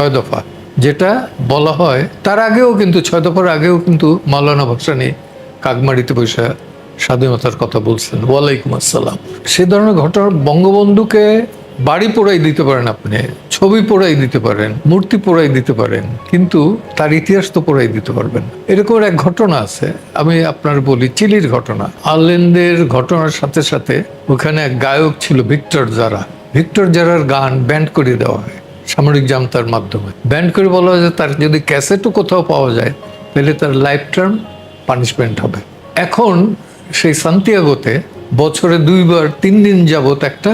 ছয় দফা। যেটা বলা হয়, তার আগেও কিন্তু, ছয় দফার আগেও কিন্তু মাওলানা ভাসানী কাকমারিতে বসে স্বাধীনতার কথা বলছেন। ওয়ালাইকুম আসসালাম। সে ধরনের ঘটনা বঙ্গবন্ধুকে বাড়ি পোড়াই দিতে পারেন আপনি, ছবি পোড়াই দিতে পারেন, মূর্তি পোড়াই দিতে পারেন, কিন্তু তার ইতিহাস তো পোড়াই দিতে পারবেন এরকম এক ঘটনা আছে, আমি আপনার বলি, চিলির ঘটনা। আয়ারল্যান্ডের ঘটনার সাথে সাথে ওখানে গায়ক ছিল ভিক্টর জারা। ভিক্টর জারার গান ব্যান্ড করে দেওয়া হয়। সামরিক জামতার মাধ্যমে। ব্যান্ড করে বলা হয় যে তার যদি ক্যাসেটও কোথাও পাওয়া যায়, তাহলে তার লাইফ টার্ম পানিশমেন্ট হবে। এখন সেই সান্তিয়াগোতে বছরে দুইবার তিন দিন যাবত একটা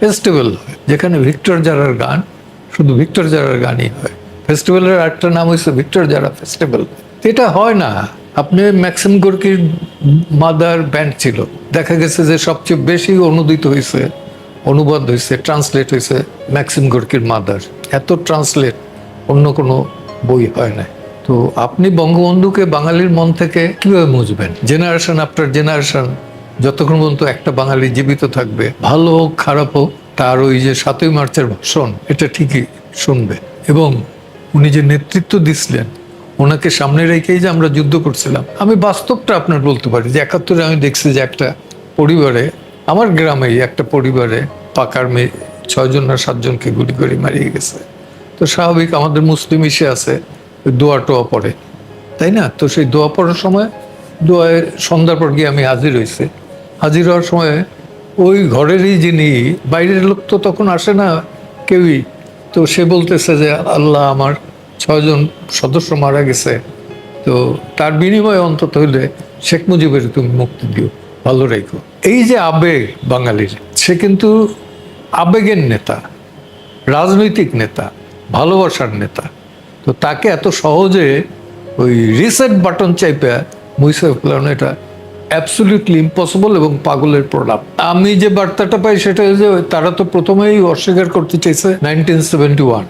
ফেস্টিভ্যাল হয়, যেখানে ভিক্টর জারার গান, শুধু ভিক্টর জারার গানই হয়। ফেস্টিভ্যালের একটা নাম হয়েছে ভিক্টর জারা ফেস্টিভ্যাল। এটা হয় না। আপনি ম্যাক্সিম গোর্কির মাদার ব্যান্ড ছিল। দেখা গেছে যে সবচেয়ে বেশি অনুদিত হয়েছে অনুবাদ হয়েছে ট্রান্সলেট হয়েছে ম্যাক্সিম গোর্কির মাদার এত ট্রান্সলেট অন্য কোনো বই হয় না তো আপনি বঙ্গবন্ধুকে বাঙালির মন থেকে কীভাবে মুছবেন? জেনারেশন আফটার জেনারেশন যতক্ষণ পর্যন্ত একটা বাঙালি জীবিত থাকবে, ভালো হোক, খারাপ হোক, তার ওই যে সাতই মার্চের ভাষণ, এটা ঠিকই শুনবে। এবং উনি যে নেতৃত্ব দিছিলেন, ওনাকে সামনে রেখেই যে আমরা যুদ্ধ করছিলাম, আমি বাস্তবটা আপনার বলতে পারি যে একাত্তরে আমি দেখছি যে একটা পরিবারে আমার গ্রামেই একটা পরিবারে পাকার মেয়ে, ছয়জন না সাতজনকে গুলি করে মারিয়ে গেছে। তো স্বাভাবিক আমাদের মুসলিম ইসে আছে, দোয়া টোয়া পড়ে। তাই না? তো সেই দোয়া পড়ার সময়, দোয়ায় সন্ধ্যার পর গিয়ে আমি হাজির হয়েছি। হাজির হওয়ার সময় ওই ঘরেরই যিনি, বাইরের লোক তো তখন আসে না কেউই, তো সে বলতেছে যে, আল্লাহ আমার ছয়জন সদস্য মারা গেছে। তো তার বিনিময়ে অন্তত হইলে শেখ মুজিবের তুমি মুক্তি দিও। ভালো রেখো। এই যে আবেগ বাঙালির, সে কিন্তু আবেগের নেতা, রাজনৈতিক নেতা, ভালোবাসার নেতা। তো তাকে এত সহজে ওই রিসেট বাটন চাইপে মুইসে ফেলানো, এটা অ্যাবসলিউটলি ইম্পসিবল এবং পাগলের প্রলাপ। আমি যে বার্তাটা পাই সেটা যে তারা তো প্রথমেই অস্বীকার করতে চাইছে নাইনটিন সেভেন্টি ওয়ান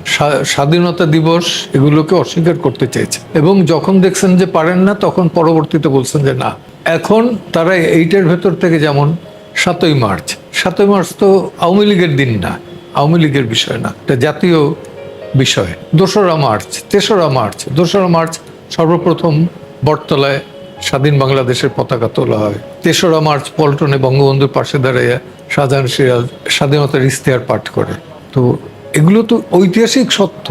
স্বাধীনতা দিবস এগুলোকে অস্বীকার করতে চাইছে। এবং যখন দেখছেন যে পারেন না, তখন পরবর্তীতে বলছেন যে না। এখন তারা এইটার ভেতর থেকে যেমন সাতই মার্চ। সাতই মার্চ তো আওয়ামী লীগের দিন না। আওয়ামী লীগের বিষয় না। এটা জাতীয় বিষয়। দোসরা মার্চ, তেসরা মার্চ। দোসরা মার্চ সর্বপ্রথম বটতলায় স্বাধীন বাংলাদেশের পতাকা তোলা হয়। তেসরা মার্চ পল্টনে বঙ্গবন্ধুর পাশে দাঁড়িয়ে শাহজাহান সিরাজ স্বাধীনতার ইশতেহার পাঠ করে। তো এগুলো তো ঐতিহাসিক সত্য।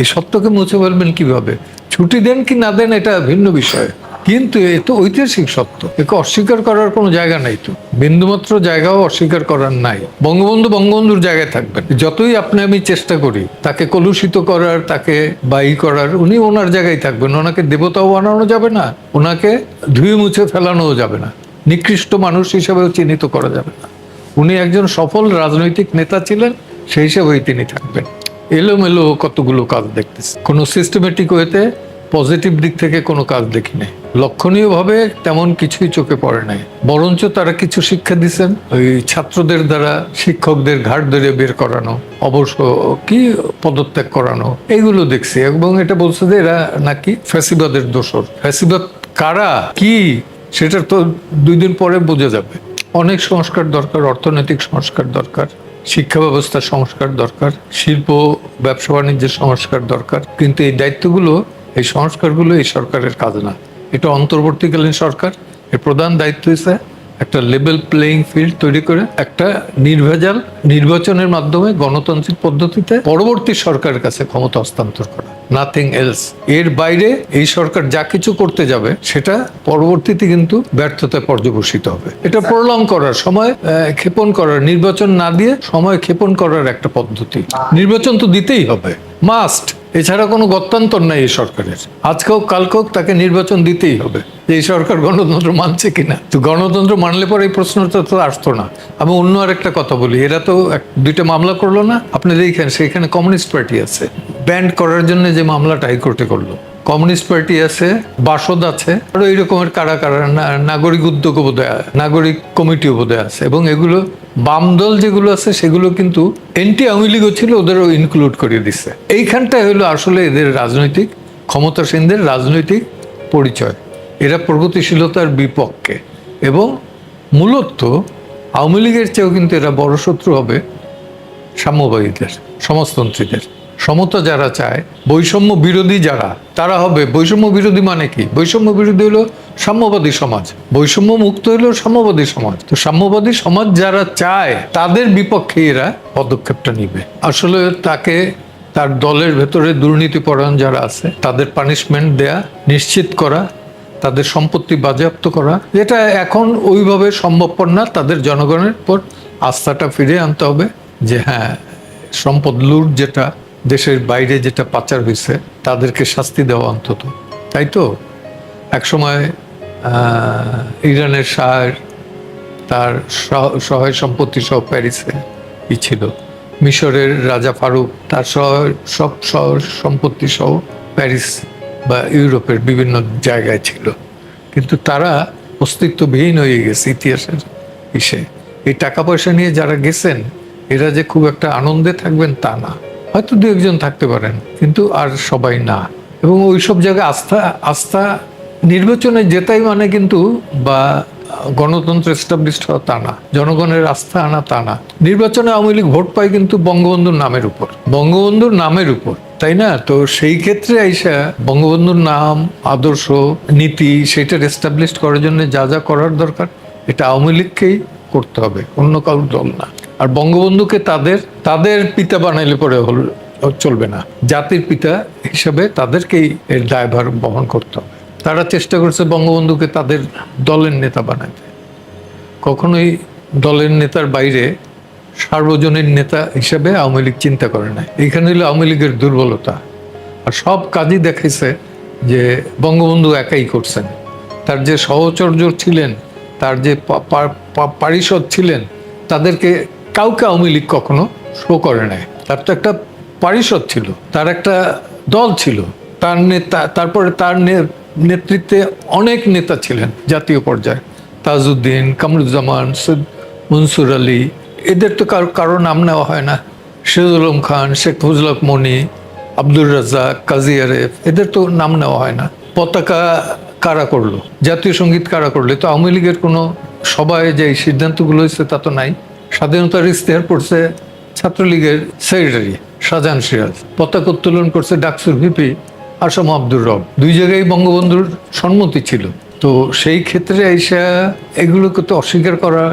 এই সত্যকে মুছে ফেলবেন কীভাবে? ছুটি দেন কি না দেন এটা ভিন্ন বিষয়। কিন্তু এ তো ঐতিহাসিক সত্য। একে অস্বীকার করার কোনো জায়গা নাই তো। বিন্দুমাত্র জায়গাও অস্বীকার করার নাই। বঙ্গবন্ধু বঙ্গবন্ধুর জায়গায় থাকবেন। যতই আপনি আমি চেষ্টা করি, তাকে কলুষিত করার, তাকে বাই করার, উনি ওনার জায়গায় থাকবেন। ওনাকে দেবতাও বানানো যাবে না, ওনাকে ধুয়ে মুছে ফেলানোও যাবে না। নিকৃষ্ট মানুষ হিসেবেও চিহ্নিত করা যাবে না। উনি একজন সফল রাজনৈতিক নেতা ছিলেন, সেই হিসেবেই তিনি থাকবেন। এলোমেলো কতগুলো কাজ দেখতেছে। কোনো সিস্টেমেটিক ওয়েতে পজিটিভ দিক থেকে কোনো কাজ দেখি নাই লক্ষণীয়ভাবে তেমন কিছুই চোখে পড়ে নাই। বরঞ্চ তারা কিছু শিক্ষা দিচ্ছেন ওই ছাত্রদের দ্বারা শিক্ষকদের ঘাট ধরে বের করানো, অবশ্য কি পদত্যাগ করানো, এইগুলো দেখছি। এবং এটা বলছে যে এরা নাকি ফ্যাসিবাদের দোষর। ফ্যাসিবাদ কারা, কি সেটা তো দুই দিন পরে বোঝা যাবে। অনেক সংস্কার দরকার, অর্থনৈতিক সংস্কার দরকার, শিক্ষা ব্যবস্থার সংস্কার দরকার, শিল্প ব্যবসা বাণিজ্যের সংস্কার দরকার। কিন্তু এই দায়িত্বগুলো এই সংস্কারগুলো এই সরকারের কাজ না। এটা অন্তর্বর্তীকালীন সরকার এর প্রধান দায়িত্ব হচ্ছে একটা লেভেল প্লেইং ফিল্ড তৈরি করে একটা নির্ভেজাল নির্বাচনের মাধ্যমে গণতান্ত্রিক পদ্ধতিতে পরবর্তী সরকারের কাছে ক্ষমতা হস্তান্তর করা। নাথিং এলস এর বাইরে এই সরকার যা কিছু করতে যাবে সেটা পরবর্তীতে কিন্তু ব্যর্থতায় পর্যবসিত হবে। এটা প্রলং করার সময় ক্ষেপণ করার নির্বাচন না দিয়ে সময় ক্ষেপণ করার একটা পদ্ধতি। নির্বাচন তো দিতেই হবে। মাস্ট এছাড়া কোনো গত্যান্তর নাই এই সরকারের। আজকে হোক তাকে নির্বাচন দিতেই হবে যে এই সরকার গণতন্ত্র মানছে কিনা। তো গণতন্ত্র মানলে পরে এই প্রশ্নটা তো আসতো না। আমি অন্য আরেকটা কথা বলি, এরা তো দুইটা মামলা করল না? আপনি দেখেন সেখানে কমিউনিস্ট পার্টি আছে। ব্যান্ড করার জন্য যে মামলাটা হাইকোর্টে করল। কমিউনিস্ট পার্টি আছে, বাসদ আছে আরও এই রকমের কারা কারা নাগরিক উদ্যোগ বোধহয়, নাগরিক কমিটিও বোধহয় আছে। এবং এগুলো বাম দল যেগুলো আছে, সেগুলো কিন্তু এন্টি আওয়ামী লীগও ছিল, ওদেরও ইনক্লুড করে দিচ্ছে এইখানটাই হলো আসলে এদের রাজনৈতিক, ক্ষমতাসীনদের রাজনৈতিক পরিচয়। এরা প্রগতিশীলতার বিপক্ষে। এবং মূলত আওয়ামী লীগের চেয়েও কিন্তু এরা বড় শত্রু হবে সাম্যবাদীদের, সমাজতন্ত্রীদের। সমতা যারা চায়, বৈষম্য বিরোধী যারা, তারা হবে। বৈষম্য বিরোধী মানে কি? বৈষম্য বিরোধী হলো সাম্যবাদী সমাজ। বৈষম্য মুক্ত হলো সাম্যবাদী সমাজ। তো সাম্যবাদী সমাজ যারা চায়, তাদের বিপক্ষে এরা পদক্ষেপটা নিবে। আসলে তাকে তার দলের ভেতরে দুর্নীতিপরায়ণ যারা আছে, তাদের পানিশমেন্ট দেয়া, নিশ্চিত করা, তাদের সম্পত্তি বাজেয়াপ্ত করা যেটা এখন ওইভাবে সম্ভবপর না। তাদের জনগণের উপর আস্থাটা ফিরে আনতে হবে যে হ্যাঁ সম্পদ লুট যেটা দেশের বাইরে যেটা পাচার হয়েছে তাদেরকে শাস্তি দেওয়া অন্তত। তাই তো? একসময় ইরানের শাহের তার সহায় সম্পত্তি সহ প্যারিসে ই ছিল মিশরের রাজা ফারুক তার সব সহ সম্পত্তি সহ প্যারিস বা ইউরোপের বিভিন্ন জায়গায় ছিল। কিন্তু তারা অস্তিত্ববিহীন হয়ে গেছে ইতিহাসের ইসে। এই টাকা পয়সা নিয়ে যারা গেছেন, এরা যে খুব একটা আনন্দে থাকবেন তা না। হয়তো দু একজন থাকতে পারেন, কিন্তু আর সবাই না। এবং ওই সব জায়গায় আস্থা আস্থা নির্বাচনে জেতাই মানে কিন্তু বা গণতন্ত্র এস্টাবলিশড হওয়া তা না, জনগণের আস্থা আনা তা না। নির্বাচনে আওয়ামী লীগ ভোট পায় কিন্তু বঙ্গবন্ধুর নামের উপর। বঙ্গবন্ধুর নামের উপর, তাই না? তো সেই ক্ষেত্রে আইসা বঙ্গবন্ধুর নাম, আদর্শ, নীতি সেটার এস্টাবলিশড করার জন্য যা যা করার দরকার, এটা আওয়ামী লীগকেই করতে হবে, অন্য কারোর দল না। আর বঙ্গবন্ধুকে তাদের তাদের পিতা বানাইলে পরে হল, চলবে না। জাতির পিতা হিসাবে তাদেরকেই এর দায়ভার বহন করতে হবে। তারা চেষ্টা করছে বঙ্গবন্ধুকে তাদের দলের নেতা বানাতে। কখনোই দলের নেতার বাইরে সার্বজনীন নেতা হিসাবে আওয়ামী লীগ চিন্তা করে না এখানে হলো আওয়ামী লীগের দুর্বলতা। আর সব কাজই দেখাইছে যে বঙ্গবন্ধু একাই করছেন। তার যে সহচর্য ছিলেন, তার যে পারিষদ ছিলেন, তাদেরকে কাউকে আওয়ামী লীগ কখনো শো করে নাই। তার তো একটা পারিষদ ছিল, তার একটা দল ছিল। তার নেতা, তারপরে তার নে- নেতৃত্বে অনেক নেতা ছিলেন জাতীয় পর্যায়ে। তাজউদ্দিন, কামরুজ্জামান, সৈয়দ মনসুর আলী। এদের তো কারও কারও নাম নেওয়া হয় না। সিরাজুল আলম খান, শেখ ফজল হক মনি, আব্দুর রাজ্জাক, কাজী আরেফ, এদের তো নাম নেওয়া হয় না। পতাকা কারা করল? জাতীয় সংগীত কারা করল? তো আওয়ামী লীগের কোনো সবাই যে সিদ্ধান্তগুলো হয়েছে তা তো নাই। স্বাধীনতার ইস্তেহার পড়ছে ছাত্রলীগের সেক্রেটারি শাহজাহান সিরাজ। পতাকা উত্তোলন করছে ডাকসুর ভিপি। আসাম আব্দুর রব। দুই জায়গায় বঙ্গবন্ধুর সম্মতি ছিল। তো সেই ক্ষেত্রে আইসা এগুলোকে তো অস্বীকার করা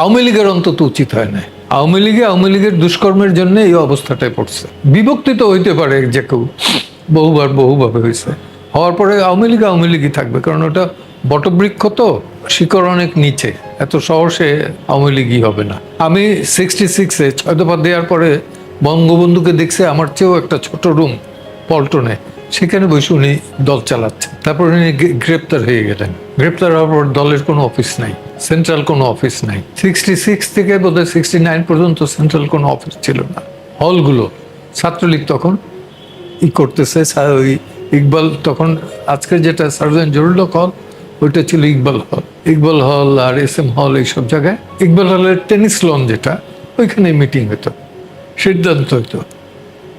আওয়ামী লীগের অন্তত উচিত হয় না আওয়ামী লীগে আওয়ামী লীগের দুষ্কর্মের জন্য এই অবস্থাটায় পড়ছে। বিভক্তি তো হইতে পারে যে কেউ বহুবার বহুভাবে হয়েছে হওয়ার পরে আওয়ামী লীগ আওয়ামী লীগই থাকবে, কারণ ওটা বটবৃক্ষ তো শিকড় অনেক নিচে। এত সহসে আওয়ামী লীগই হবে না। আমি সিক্সটি সিক্সে ছয় দফা দেওয়ার পরে বঙ্গবন্ধুকে দেখছে আমার চেয়েও একটা ছোট রুম পল্টনে। সেখানে বসে উনি দল চালাচ্ছেন। তারপর উনি গ্রেপ্তার হয়ে গেলেন। গ্রেপ্তার হওয়ার পর দলের কোনো অফিস নাই, সেন্ট্রাল কোনো অফিস নাই। সিক্সটি সিক্স থেকে বোধহয় সিক্সটি নাইন পর্যন্ত সেন্ট্রাল কোনো অফিস ছিল না। হলগুলো, ছাত্রলীগ তখন ই করতেছে ওই ইকবাল তখন, আজকে যেটা সার্জন জরুল হল, ওইটা ছিল ইকবাল হল। ইকবাল হল আর এস এম হল এইসব জায়গায়। ইকবাল হলের টেনিস লন যেটা ওইখানে মিটিং হতো, সিদ্ধান্ত হতো।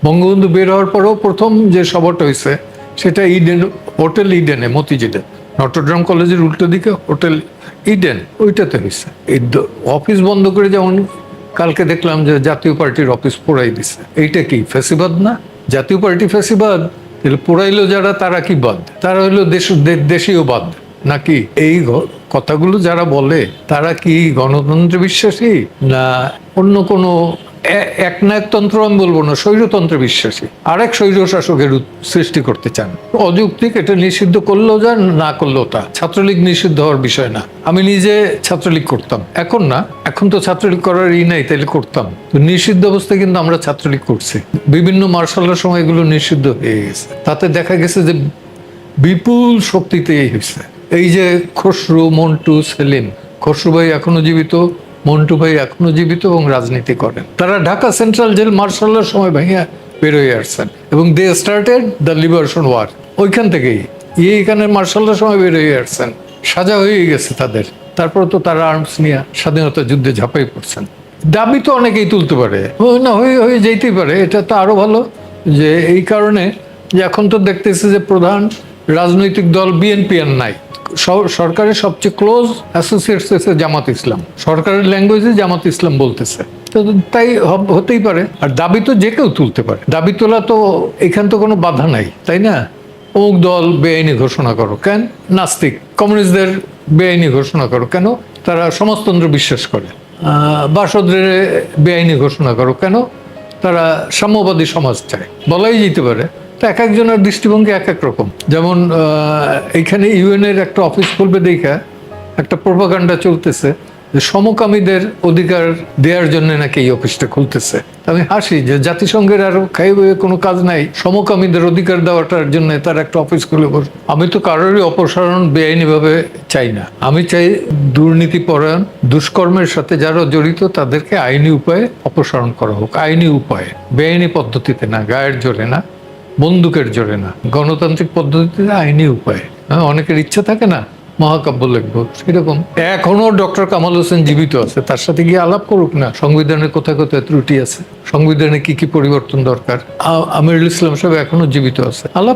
বঙ্গবন্ধু বের হওয়ার পরেও প্রথম যে সভাটা হয়েছে, সেটা ইডেন, হোটেল ইডেনে, মতিঝিলে। নটরডাম কলেজের উল্টো দিকে হোটেল ইডেন, ওইটাতে হয়েছে। এই অফিস বন্ধ করে যেমন কালকে দেখলাম যে জাতীয় পার্টির অফিস পোড়াই দিছে। এইটা কি ফেসিবাদ না? জাতীয় পার্টি ফেসিবাদ তাহলে পোড়াইলো যারা, তারা কি বাদ? তারা হইল দেশ দেশীয় বাদ। নাকি এই কথাগুলো যারা বলে, তারা কি গণতন্ত্রে বিশ্বাসী? না, অন্য কোনো একনায়কতন্ত্র আমি বলব না স্বৈরতন্ত্রে বিশ্বাসী। আরেক স্বৈর শাসকের সৃষ্টি করতে চান। অযৌক্তিক এটা নিষিদ্ধ করলেও যা না করলেও তা। ছাত্রলীগ নিষিদ্ধ হওয়ার বিষয় না। আমি নিজে ছাত্রলীগ করতাম। এখন না, এখন তো ছাত্রলীগ করার ই নাই, তাইলে করতাম। তো নিষিদ্ধ অবস্থায় কিন্তু আমরা ছাত্রলীগ করছি। বিভিন্ন মার্শালের সময় এগুলো নিষিদ্ধ হয়ে গেছে। তাতে দেখা গেছে যে বিপুল শক্তিতে হয়েছে। এই যে খসরু, মন্টু, সেলিম, খসরু ভাই এখনও জীবিত মন্টু ভাই এখনও জীবিত এবং রাজনীতি করেন। তারা ঢাকা সেন্ট্রাল জেল মার্শালের সময় ভাইয়া বেরোয় আসছেন এবং they started the liberation war ওইখান থেকেই ইয়ে এখানে মার্শালের সময় বেরোয় আসছেন। সাজা হয়ে গেছে তাদের। তারপর তো তারা আর্মস নিয়ে স্বাধীনতা যুদ্ধে ঝাঁপাই পড়ছেন। দাবি তো অনেকেই তুলতে পারে। না, হয়ে হয়ে যেতেই পারে। এটা তো আরও ভালো যে এই কারণে যে এখন তো দেখতেছি যে প্রধান রাজনৈতিক দল বিএনপি আর নাই। সরকারের সবচেয়ে ক্লোজ অ্যাসোসিয়েটস হচ্ছে জামাত ইসলাম। সরকারের ল্যাঙ্গুয়েজে জামাত ইসলাম বলতেছে। তো তাই হতেই পারে। আর দাবি তো যে কেউ তুলতে পারে। দাবি তোলা তো এখান তো কোনো বাধা নাই, তাই না? অমুক দল বেআইনি ঘোষণা করো কেন? নাস্তিক, কমিউনিস্টদের বেআইনি ঘোষণা করো কেন? তারা সমাজতন্ত্র বিশ্বাস করে। বাসদের বেআইনি ঘোষণা করো কেন? তারা সাম্যবাদী সমাজ চায়। বলাই যেতে পারে। এক একজনের দৃষ্টিভঙ্গি এক এক রকম। যেমন এইখানে ইউএনের একটা অফিস খুলবে দেখা, একটা প্রোপাগান্ডা চলতেছে, যে সমকামীদের অধিকার দেওয়ার জন্য নাকি এই অফিসটা খুলতেছে। আমি হাসি যে জাতিসংঘের আরও খাইবে কোনো কাজ নাই, সমকামীদের অধিকার দেওয়াটার জন্য তার একটা অফিস খুলে বস। আমি তো কারোরই অপসারণ বেআইনিভাবে চাই না। আমি চাই দুর্নীতি পরায়ণ দুষ্কর্মের সাথে যারা জড়িত, তাদেরকে আইনি উপায়ে অপসারণ করা হোক। আইনি উপায়ে, বেআইনি পদ্ধতিতে না, গায়ের জোরে না। বন্দুকের জোরে না। গণতান্ত্রিক পদ্ধতিতে আইনি উপায়। হ্যাঁ, অনেকের ইচ্ছা থাকে না মহাকাব্য লিখব। সেরকম। এখনও ডক্টর কামাল হোসেন জীবিত আছে। তার সাথে গিয়ে আলাপ করুক না। সংবিধানে কোথায় কোথায় ত্রুটি আছে? সংবিধানে কি কি পরিবর্তন দরকার? আমিরুল ইসলাম সাহেব এখনও জীবিত আছে। আলাপ